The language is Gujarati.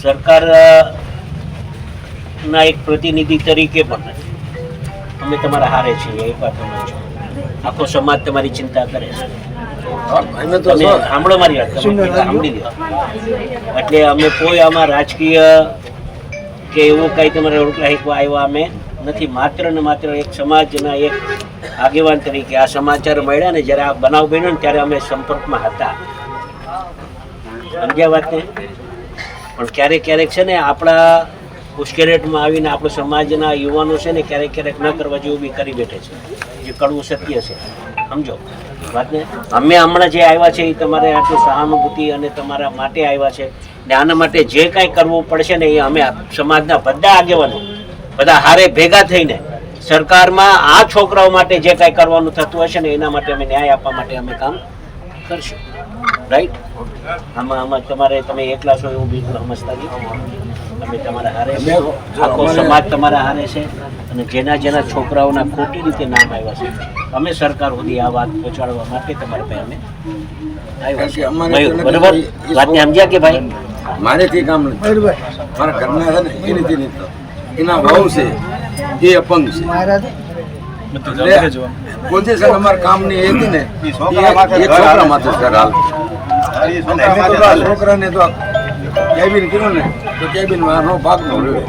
સરકાર ના એક પ્રતિનિધિ તરીકે પણ અમે તમારા હારે છીએ એક વાત સમજો આખો સમાજ તમારી ચિંતા કરે છે. અમે સાંભળો મારી વાત સાંભળી લો એટલે અમે કોઈ આમાં રાજકીય કે એવું કંઈ તમારે રોકલા આવ્યા અમે નથી. માત્ર ને માત્ર એક સમાજના એક આગેવાન તરીકે આ સમાચાર મળ્યા ને જ્યારે આ બનાવ બન્યો ને ત્યારે અમે સંપર્કમાં હતા. સમજ્યા વાતને? પણ ક્યારેક ક્યારેક છે ને આપણા ઉશ્કેરેટમાં આવીને આપણો સમાજના યુવાનો છે ને ક્યારેક ક્યારેક ન કરવા જેવું બી કરી બેઠે છે. જે કડવું સત્ય છે. સમજો? વાતને? અમે હમણાં જે આવ્યા છે એ તમારે આટલું સહાનુભૂતિ અને તમારા માટે આવ્યા છે ને આના માટે જે કાંઈ કરવું પડશે ને એ અમે સમાજના બધા આગેવાનો, બધા હારે ભેગા થઈને સરકારમાં આ છોકરાઓ માટે જે કાંઈ કરવાનું થતું હશે ને એના માટે અમે ન્યાય આપવા માટે અમે કામ કરશું. રાઈટ આમાં આમાં તમારે તમે એકલા છો એવું બિલકુલ સમજતા નહીં. તમે તમારા હારે છો. આખો સમાજ તમારા હારે છે. અને જેના જેના છોકરાઓના ખોટી રીતે નામ આવ્યા છે. અમે સરકાર સુધી આ વાત પહોંચાડવા માટે તમારે પાસે અમે આવ્યા બરોબર? વાતને સમજ્યા કે ભાઈ? મારેથી કામ નથી. મારા ઘરના છે ને એ રીતે નહીં એના ભાવ છે એ અપંગ છે. પોઝિશન અમારા કામની હતી ને એ છોકરા માથે સર હાલ. છોકરાને તો કેબિન કીધું ને તો કેબિન નો ભાગ નો રહ્યો.